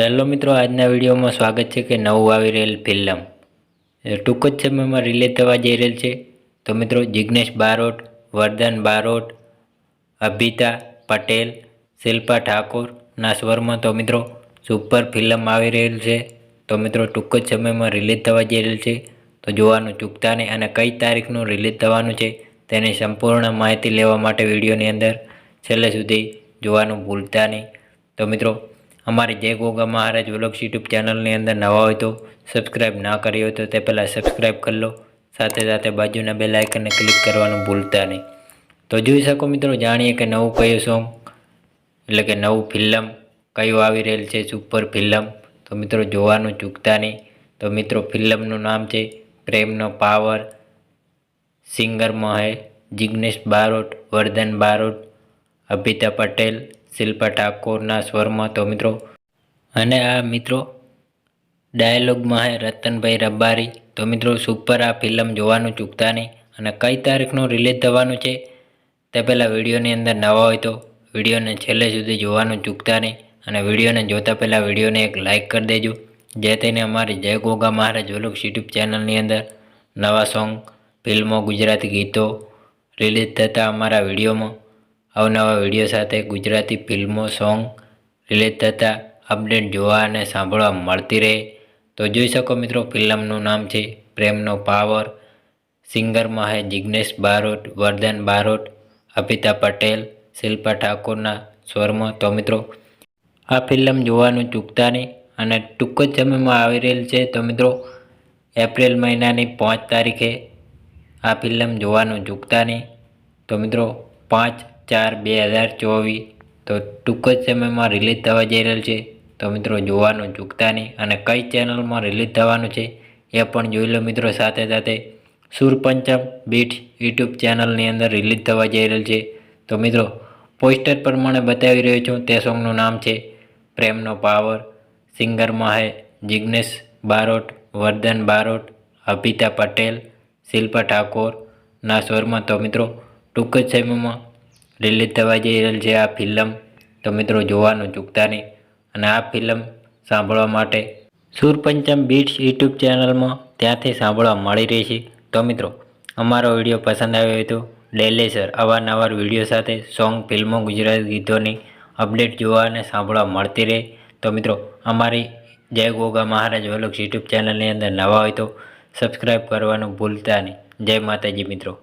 Hello મિત્રો, આજના વિડીયોમાં સ્વાગત છે કે નવું આવી રહેલ ફિલ્મ ટૂંક જ સમયમાં રિલીઝ થવા જઈ રહેલ છે. તો મિત્રો, જિગ્નેશ બારોટ વરદાન બારોટ, અભિતા પટેલ, શિલ્પા ઠાકોરના સ્વરમાં તો મિત્રો સુપર ફિલ્મ આવી રહેલ છે. તો મિત્રો, ટૂંક જ સમયમાં રિલીઝ થવા જઈ રહેલ છે. તો જોવાનું ચૂકતા નહીં અને કઈ તારીખનું રિલીઝ થવાનું છે તેની સંપૂર્ણ માહિતી લેવા માટે વિડીયોની અંદર છેલ્લે સુધી જોવાનું ભૂલતા નહીં. તો મિત્રો અમારી જય ગોગા મહારાજ વ્લોગ્સ યુટ્યુબ ચેનલની અંદર નવા હોય તો સબસ્ક્રાઈબ ના કરી હોય તો તે પહેલાં સબસ્ક્રાઈબ કરી લો. સાથે સાથે બાજુના બે લાઇકનને ક્લિક કરવાનું ભૂલતા નહીં. તો જોઈ શકો મિત્રો, જાણીએ કે નવું કયું સોંગ એટલે કે નવું ફિલ્મ કયું આવી રહેલ છે સુપર ફિલ્મ તો મિત્રો, જોવાનું ચૂકતા નહીં. તો મિત્રો ફિલ્મનું નામ છે પ્રેમનો પાવર, સિંગરમાં હે જિગ્નેશ બારોટ, વર્ધન બારોટ, અભિતા પટેલ શિલ્પા ઠાકોરના સ્વરમાં તો મિત્રો, અને આ મિત્રો ડાયલોગમાં હે રતનભાઈ રબારી, તો મિત્રો સુપર આ ફિલ્મ જોવાનું ચૂકતા નહીં. અને કઈ તારીખનું રિલીઝ થવાનું છે તે પહેલાં વિડીયોની અંદર નવા હોય તો વિડીયોને છેલ્લે સુધી જોવાનું ચૂકતા નહીં. અને વિડીયોને જોતા પહેલાં વિડીયોને એક લાઇક કરી દેજો. જે થઈને અમારી જય ગોગા મહારાજ વલુક યુટ્યુબ ચેનલની અંદર નવા સોંગ ફિલ્મો ગુજરાતી ગીતો રિલીઝ થતા અમારા વિડીયોમાં. અવનવા વીડિયો સાથે ગુજરાતી ફિલ્મો, સોંગ રિલીઝ થતા અપડેટ જોવા અને સાંભળવા મળતી રહે. તો જોઈ શકો મિત્રો, ફિલ્મનું નામ છે પ્રેમનો પાવર. સિંગરમાં હે જિગ્નેશ બારોટ, વર્ધન બારોટ અપિતા પટેલ, શિલ્પા ઠાકોરના સ્વરમાં. તો મિત્રો, આ ફિલ્મ જોવાનું ચૂકતા નહીં અને ટૂંક જ સમયમાં આવી રહેલ છે. તો મિત્રો, એપ્રિલ મહિનાની પાંચ તારીખે આ ફિલ્મ જોવાનું ચૂકતા નહીં. તો મિત્રો, પાંચ ચાર બે હજાર ચોવીસ. તો ટૂંક જ સમયમાં રિલીઝ થવા જઈ રહેલ છે. તો મિત્રો જોવાનું ચૂકતા નહીં અને કઈ ચેનલમાં રિલીઝ થવાનું છે એ પણ જોઈ લો મિત્રો સાથે સાથે. સુરપંચમ બીટ યુટ્યુબ ચેનલની અંદર રિલીઝ થવા જઈ રહેલ છે. તો મિત્રો પોસ્ટર પ્રમાણે બતાવી રહ્યો છું. તે સોંગનું નામ છે પ્રેમનો પાવર. સિંગરમાં હે જિગ્નેશ બારોટ, વર્ધન બારોટ, અભિતા પટેલ, શિલ્પા ઠાકોરના સ્વરમાં તો મિત્રો ટૂંક જ સમયમાં રિલીઝ થવા જઈ રહેલ છે આ ફિલ્મ, તો મિત્રો જોવાનું ચૂકતા નહીં. અને આ ફિલ્મ સાંભળવા માટે સુરપંચમ બીટ્સ યુટ્યુબ ચેનલમાં ત્યાંથી સાંભળવા મળી રહી છે. તો મિત્રો, અમારો વીડિયો પસંદ આવ્યો હોય તો ડેલી સર અવારનવાર વીડિયો સાથે સોંગ ફિલ્મો ગુજરાતી ગીતોની અપડેટ જોવા અને સાંભળવા મળતી રહે. તો મિત્રો, અમારી જય ગોગા મહારાજ વલોક્સ યુટ્યુબ ચેનલની અંદર નવા હોય તો સબસ્ક્રાઈબ કરવાનું ભૂલતા નહીં. જય માતાજી મિત્રો.